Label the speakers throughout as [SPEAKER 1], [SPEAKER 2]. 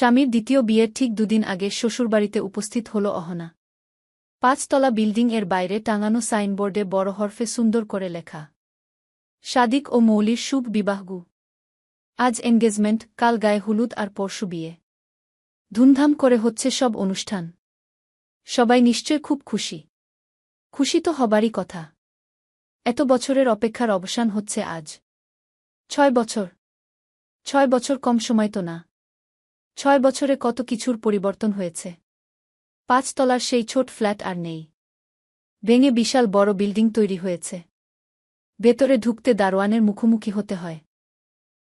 [SPEAKER 1] স্বামীর দ্বিতীয় বিয়ের ঠিক দুদিন আগে শ্বশুরবাড়িতে উপস্থিত হল অহনা। পাঁচতলা বিল্ডিং এর বাইরে টাঙানো সাইনবোর্ডে বড় হরফে সুন্দর করে লেখা, সাদিক ও মৌলির শুভ বিবাহগু। আজ এনগেজমেন্ট, কাল গায়ে হলুদ আর পরশু বিয়ে। ধুমধাম করে হচ্ছে সব অনুষ্ঠান। সবাই নিশ্চয় খুব খুশি। খুশি তো হবারই কথা। এত বছরের অপেক্ষার অবসান হচ্ছে আজ। ছয় বছর। ছয় বছর কম সময় তো না। ছয় বছরে কত কিছুর পরিবর্তন হয়েছে। পাঁচতলার সেই ছোট ফ্ল্যাট আর নেই। ভেঙে বিশাল বড় বিল্ডিং তৈরি হয়েছে। ভেতরে ঢুকতে দারোয়ানের মুখোমুখি হতে হয়।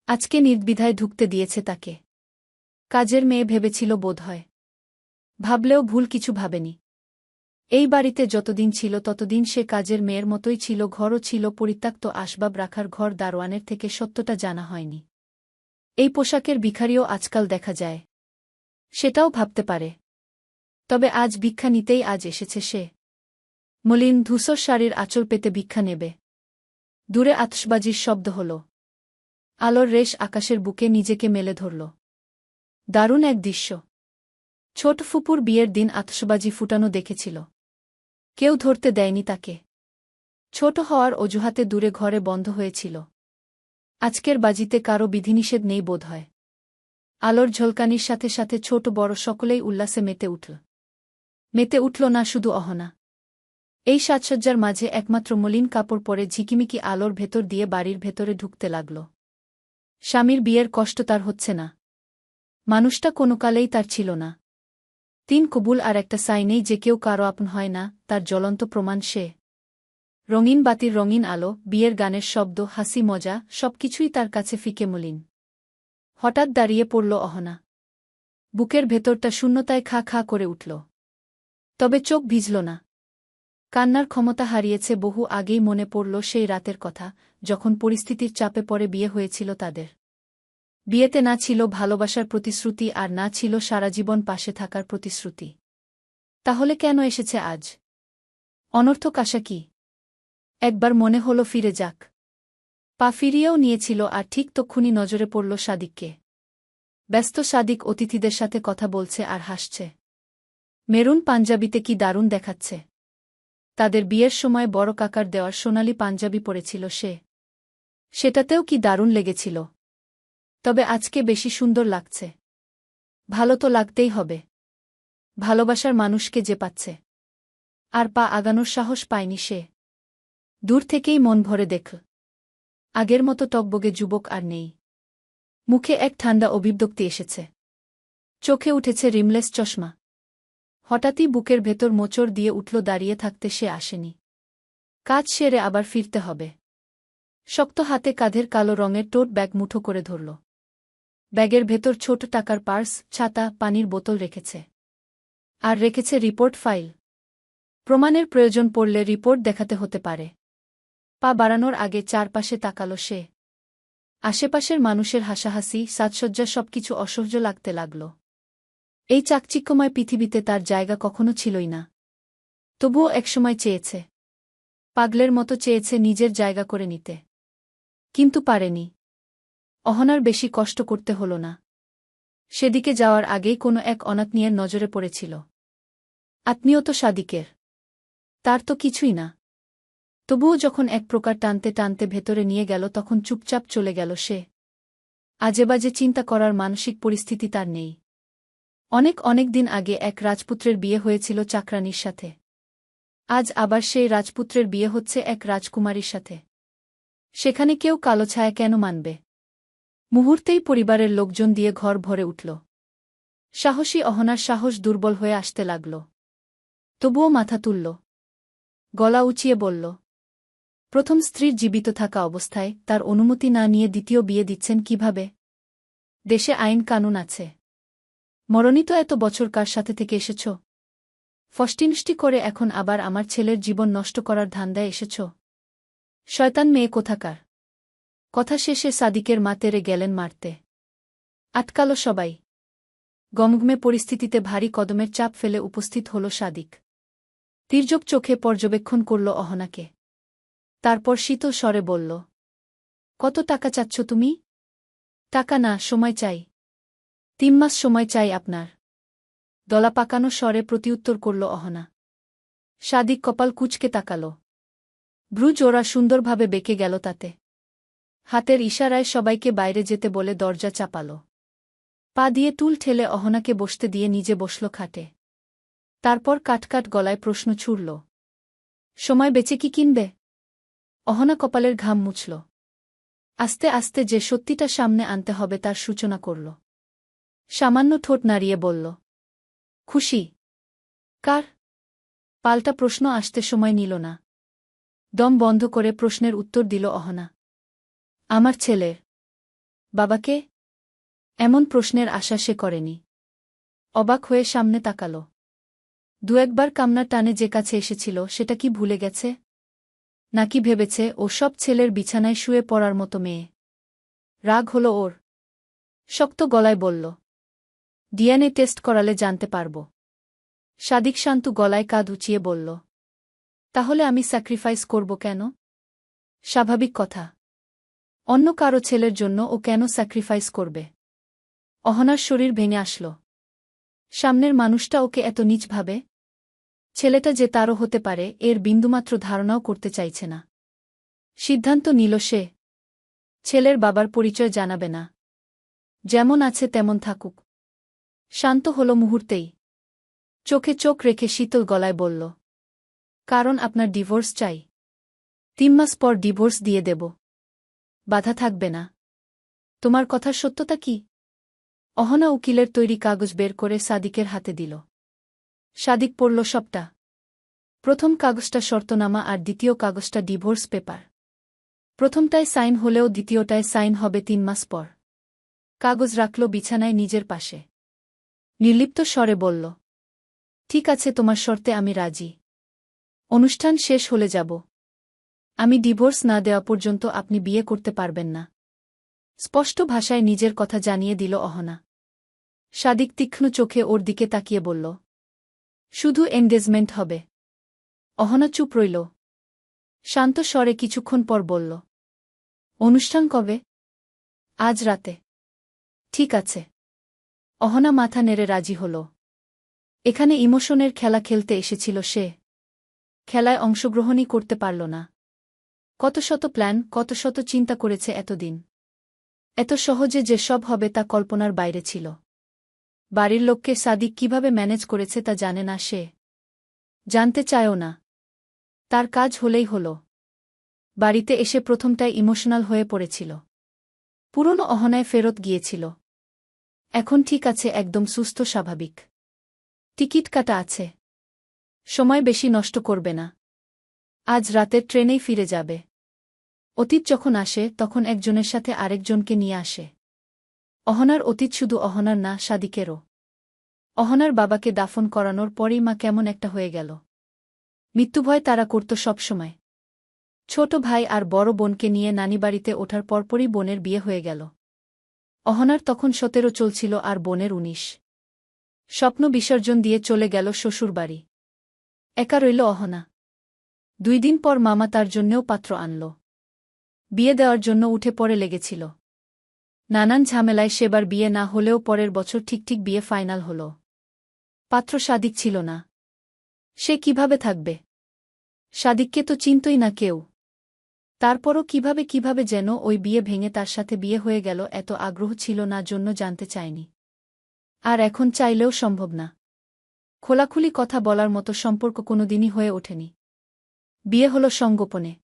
[SPEAKER 1] আজকে নির্দ্বিধায় ঢুকতে দিয়েছে তাকে। কাজের মেয়ে ভেবেছিল বোধ হয়। ভাবলেও ভুল কিছু ভাবেনি। এই বাড়িতে যতদিন ছিল ততদিন সে কাজের মেয়ের মতোই ছিল, ঘরও ছিল পরিত্যক্ত, আসবাব রাখার ঘর দারোয়ানের থেকে সত্যটা জানা হয়নি। এই পোশাকের ভিখারিও আজকাল দেখা যায়। সেটাও ভাবতে পারে। তবে আজ ভিক্ষা নিতেই আজ এসেছে সে। মলিন ধূসর শাড়ির আঁচল পেতে ভিক্ষা নেবে। দূরে আতসবাজির শব্দ হল। আলোর রেশ আকাশের বুকে নিজেকে মেলে ধরল। দারুণ এক দৃশ্য। ছোট ফুপুর বিয়ের দিন আতসবাজি ফুটানো দেখেছিল। কেউ ধরতে দেয়নি তাকে। ছোট হওয়ার অজুহাতে দূরে ঘরে বন্ধ হয়েছিল। আজকের বাজিতে কারও বিধিনিষেধ নেই বোধ হয়। আলোর ঝলকানির সাথে সাথে ছোট বড় সকলেই উল্লাসে মেতে উঠল। মেতে উঠল না শুধু অহনা। এই সাজসজ্জার মাঝে একমাত্র মলিন কাপড় পরে ঝিকিমিকি আলোর ভেতর দিয়ে বাড়ির ভেতরে ঢুকতে লাগল। স্বামীর বিয়ের কষ্ট তার হচ্ছে না। মানুষটা কোনো কালেই তার ছিল না। তিন কবুল আর একটা সাইনেই যে কেউ কারও আপন হয় না, তার জ্বলন্ত প্রমাণ সে। রঙিন বাতির রঙিন আলো, বিয়ের গানের শব্দ, হাসি, মজা, সবকিছুই তার কাছে ফিকে মলিন। হঠাৎ দাঁড়িয়ে পড়ল অহনা। বুকের ভেতরটা শূন্যতায় খা খা করে উঠল। তবে চোখ ভিজল না। কান্নার ক্ষমতা হারিয়েছে বহু আগেই মনে পড়ল সেই রাতের কথা, যখন পরিস্থিতির চাপে পড়ে বিয়ে হয়েছিল তাদের। বিয়েতে না ছিল ভালোবাসার প্রতিশ্রুতি আর না ছিল সারা জীবন পাশে থাকার প্রতিশ্রুতি। তাহলে কেন এসেছে আজ? অনর্থক আশা কি? একবার মনে হল ফিরে যাক। পা ফিরিয়েও নিয়েছিল আর ঠিক তক্ষুনি নজরে পড়ল সাদিককে। ব্যস্ত সাদিক অতিথিদের সাথে কথা বলছে আর হাসছে। মেরুন পাঞ্জাবিতে কি দারুণ দেখাচ্ছে। তাদের বিয়ের সময় বড় কাকার দেওয়ার সোনালি পাঞ্জাবি পরেছিল সে। সেটাতেও কি দারুণ লেগেছিল। তবে আজকে বেশি সুন্দর লাগছে। ভালো তো লাগতেই হবে। ভালোবাসার মানুষকে যে পাচ্ছে। আর পা আগানোর সাহস পায়নি সে। দূর থেকেই মন ভরে দেখল আগের মতো টকবগে যুবক আর নেই। মুখে এক ঠান্ডা অভিব্যক্তি এসেছে। চোখে উঠেছে রিমলেস চশমা। হঠাৎই বুকের ভেতর মোচড় দিয়ে উঠল দাঁড়িয়ে থাকতে সে আসেনি। কাজ সেরে আবার ফিরতে হবে। শক্ত হাতে কাঁধের কালো রঙের টোট ব্যাগ মুঠো করে ধরল। ব্যাগের ভেতর ছোট টাকার পার্স, ছাতা, পানির বোতল রেখেছে। আর রেখেছে রিপোর্ট ফাইল। প্রমাণের প্রয়োজন পড়লে রিপোর্ট দেখাতে হতে পারে। পা বাড়ানোর আগে চারপাশে তাকাল সে। আশেপাশের মানুষের হাসাহাসি, সাজসজ্জা সবকিছু অসহ্য লাগতে লাগল। এই চাকচিক্যময় পৃথিবীতে তার জায়গা কখনো ছিলই না। তবুও একসময় চেয়েছে। পাগলের মতো চেয়েছে নিজের জায়গা করে নিতে। কিন্তু পারেনি। অহনার বেশি কষ্ট করতে হল না। সেদিকে যাওয়ার আগেই কোনো এক অনাত্মীয়ের নজরে পড়েছিল। আত্মীয় তো সাদিকের। তার তো কিছুই না। তবুও যখন এক প্রকার টানতে টানতে ভেতরে নিয়ে গেল, তখন চুপচাপ চলে গেল সে। আজেবাজে চিন্তা করার মানসিক পরিস্থিতি তার নেই। অনেক অনেক দিন আগে এক রাজপুত্রের বিয়ে হয়েছিল চাকরানির সাথে। আজ আবার সেই রাজপুত্রের বিয়ে হচ্ছে এক রাজকুমারীর সাথে। সেখানে কেউ কালো ছায়া কেন মানবে? মুহূর্তেই পরিবারের লোকজন দিয়ে ঘর ভরে উঠল। সাহসী অহনার সাহস দুর্বল হয়ে আসতে লাগল। তবুও মাথা তুলল। গলা উঁচিয়ে বলল প্রথম স্ত্রীর জীবিত থাকা অবস্থায় তার অনুমতি না নিয়ে দ্বিতীয় বিয়ে দিচ্ছেন কীভাবে? দেশে আইন কানুন আছে। মরণিত এত বছর কার সাথে থেকে এসেছ? ফষ্টিনষ্টি করে এখন আবার আমার ছেলের জীবন নষ্ট করার ধান্দায় এসেছ। শয়তান মেয়ে কোথাকার? কথা শেষে সাদিকের মা তেরে গেলেন মারতে। আটকালো সবাই। গমগমে পরিস্থিতিতে ভারী কদমের চাপ ফেলে উপস্থিত হল সাদিক। তির্যক চোখে পর্যবেক্ষণ করল অহনাকে। তারপর শীতল স্বরে বলল, কত টাকা চাচ্ছ তুমি? টাকা না, সময় চাই। তিন মাস সময় চাই আপনার। দলা পাকানো স্বরে প্রতিউত্তর করল অহনা। সাদিক কপাল কুচকে তাকাল। ব্রুজ ওরা সুন্দরভাবে বেঁকে গেল তাতে। হাতের ইশারায় সবাইকে বাইরে যেতে বলে দরজা চাপাল। পা দিয়ে টুল ঠেলে অহনাকে বসতে দিয়ে নিজে বসল খাটে। তারপর কাটকাট গলায় প্রশ্ন ছুড়ল, সময় বেঁচে কি কিনবে? অহনা কপালের ঘাম মুছল। আস্তে আস্তে যে সত্যিটা সামনে আনতে হবে তার সূচনা করল। সামান্য ঠোঁট নাড়িয়ে বলল, খুশি? কার? পাল্টা প্রশ্ন আসতে সময় নিল না। দম বন্ধ করে প্রশ্নের উত্তর দিল অহনা। আমার ছেলের বাবাকে এমন প্রশ্নের আশা সে করেনি। অবাক হয়ে সামনে তাকাল। দু একবার কামনার টানে যে কাছে এসেছিল, সেটা কি ভুলে গেছে? নাকি ভেবেছে ও সব ছেলের বিছানায় শুয়ে পড়ার মতো মেয়ে। রাগ হল ওর। শক্ত গলায় বলল, ডিএনএ টেস্ট করালে জানতে পারব। সাদিক শান্তু গলায় কাঁধ উঁচিয়ে বলল, তাহলে আমি স্যাক্রিফাইস করব কেন? স্বাভাবিক কথা। অন্য কারও ছেলের জন্য ও কেন স্যাক্রিফাইস করবে? অহনার শরীর ভেঙে আসল। সামনের মানুষটা ওকে এত নিচ ভাবে ছেলেটা যে তারও হতে পারে, এর বিন্দুমাত্র ধারণাও করতে চাইছে না। সিদ্ধান্ত নিল সে। ছেলের বাবার পরিচয় জানাবে না। যেমন আছে তেমন থাকুক। শান্ত হল মুহূর্তেই। চোখে চোখ রেখে শীতল গলায় বলল, কারণ আপনার ডিভোর্স চাই। তিন মাস পর ডিভোর্স দিয়ে দেব। বাধা থাকবে না। তোমার কথার সত্যতা কি? অহনা উকিলের তৈরি কাগজ বের করে সাদিকের হাতে দিল। সাদিক পড়ল সবটা। প্রথম কাগজটা শর্তনামা আর দ্বিতীয় কাগজটা ডিভোর্স পেপার। প্রথমটায় সাইন হলেও দ্বিতীয়টায় সাইন হবে তিন মাস পর। কাগজ রাখল বিছানায় নিজের পাশে। নির্লিপ্ত স্বরে বলল, ঠিক আছে, তোমার শর্তে আমি রাজি। অনুষ্ঠান শেষ হলে যাব। আমি ডিভোর্স না দেওয়া পর্যন্ত আপনি বিয়ে করতে পারবেন না। স্পষ্ট ভাষায় নিজের কথা জানিয়ে দিল অহনা। সাদিক তীক্ষ্ণ চোখে ওর দিকে তাকিয়ে বলল শুধু এঙ্গেজমেন্ট হবে। অহনা চুপ রইল। শান্ত স্বরে কিছুক্ষণ পর বলল, অনুষ্ঠান কবে? আজ রাতে। ঠিক আছে। অহনা মাথা নেড়ে রাজি হল। এখানে ইমোশনের খেলা খেলতে এসেছিল সে। খেলায় অংশগ্রহণই করতে পারল না। কত শত প্ল্যান, কত শত চিন্তা করেছে এতদিন। এত সহজে যে সব হবে তা কল্পনার বাইরে ছিল। বাড়ির লোককে সাদিক কীভাবে ম্যানেজ করেছে তা জানে না সে। জানতে চায়ও না। তার কাজ হলেই হল। বাড়িতে এসে প্রথমটায় ইমোশনাল হয়ে পড়েছিল। পুরনো অহনায় ফেরত গিয়েছিল। এখন ঠিক আছে, একদম সুস্থ, স্বাভাবিক। টিকিট কাটা আছে। সময় বেশি নষ্ট করবে না। আজ রাতের ট্রেনেই ফিরে যাবে। অতীত যখন আসে, তখন একজনের সাথে আরেকজনকে নিয়ে আসে। অহনার অতীত শুধু অহনার না, সাদিকেরও। অহনার বাবাকে দাফন করানোর পরেই মা কেমন একটা হয়ে গেল। মৃত্যুভয় তারা করত সবসময় ছোট ভাই আর বড় বোনকে নিয়ে নানিবাড়িতে ওঠার পরপরই বোনের বিয়ে হয়ে গেল। অহনার তখন সতেরো চলছিল আর বোনের উনিশ। স্বপ্ন বিসর্জন দিয়ে চলে গেল শ্বশুরবাড়ি একা রইল অহনা। দুই দিন পর মামা তার জন্যেও পাত্র আনল। বিয়ে দেওয়ার জন্য উঠে পড়ে লেগেছিল। নানান ঝামেলায় সেবার বিয়ে না হলেও পরের বছর ঠিক ঠিক বিয়ে ফাইনাল হল। পাত্র সাদিক ছিল না। সে কীভাবে থাকবে? সাদিককে তো চিনতই না কেউ। তারপরও কীভাবে কীভাবে যেন ওই বিয়ে ভেঙে তার সাথে বিয়ে হয়ে গেল এত আগ্রহ ছিল না জন্য জানতে চায়নি। আর এখন চাইলেও সম্ভব না। খোলাখুলি কথা বলার মতো সম্পর্ক কোনোদিনই হয়ে ওঠেনি। বিয়ে হল সঙ্গোপনে।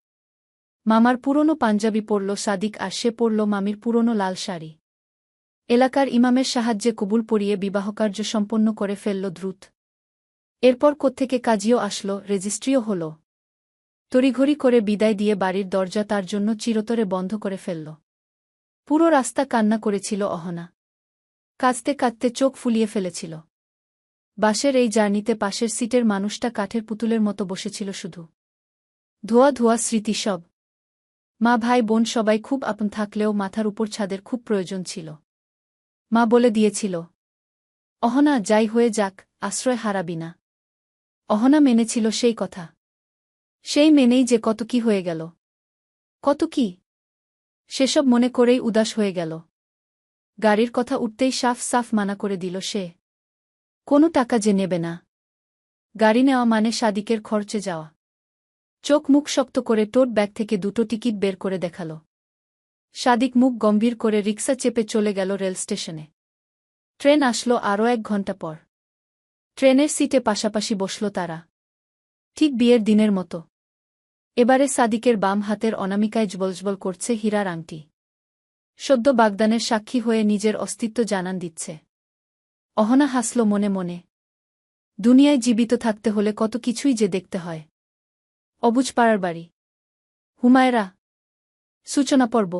[SPEAKER 1] মামার পুরনো পাঞ্জাবি পরল সাদিক আর সে পরল মামির পুরনো লাল শাড়ি। এলাকার ইমামের সাহায্যে কবুল পরিয়ে বিবাহকার্য সম্পন্ন করে ফেলল দ্রুত। এরপর কোত্থেকে কাজিও আসল, রেজিস্ট্রিও হল। তড়িঘড়ি করে বিদায় দিয়ে বাড়ির দরজা তার জন্য চিরতরে বন্ধ করে ফেলল। পুরো রাস্তা কান্না করেছিল অহনা। কাঁদতে কাঁদতে চোখ ফুলিয়ে ফেলেছিল। বাসের এই জার্নিতে পাশের সিটের মানুষটা কাঠের পুতুলের মতো বসেছিল শুধু। ধোয়া ধোয়া স্মৃতি সব মা ভাই বোন সবাই খুব আপন থাকলেও মাথার উপর ছাদের খুব প্রয়োজন ছিল। মা বলে দিয়েছিল, অহনা, যাই হয়ে যাক, আশ্রয় হারাবি না। অহনা মেনেছিল সেই কথা। সেই মেনেই যে কত কি হয়ে গেল। কত কি? সেসব মনে করেই উদাস হয়ে গেল। গাড়ির কথা উঠতেই সাফ সাফ মানা করে দিল সে। কোনো টাকা যে নেবে না। গাড়ি নেওয়া মানে সাদিকের খরচে যাওয়া। চোখ মুখ শক্ত করে টোট ব্যাগ থেকে দুটো টিকিট বের করে দেখাল। সাদিক মুখ গম্ভীর করে রিক্সা চেপে চলে গেল রেল স্টেশনে। ট্রেন আসলো আরও এক ঘণ্টা পর। ট্রেনের সিটে পাশাপাশি বসল তারা। ঠিক বিয়ের দিনের মতো। এবারে সাদিকের বাম হাতের অনামিকায় জবলজবল করছে হীরার আংটি। সদ্য বাগদানের সাক্ষী হয়ে নিজের অস্তিত্ব জানান দিচ্ছে। অহনা হাসল মনে মনে। দুনিয়ায় জীবিত থাকতে হলে কত কিছুই যে দেখতে হয়। অবুজ পাড়ার বাড়ি। হুমায়রা সূচনা পর্ব।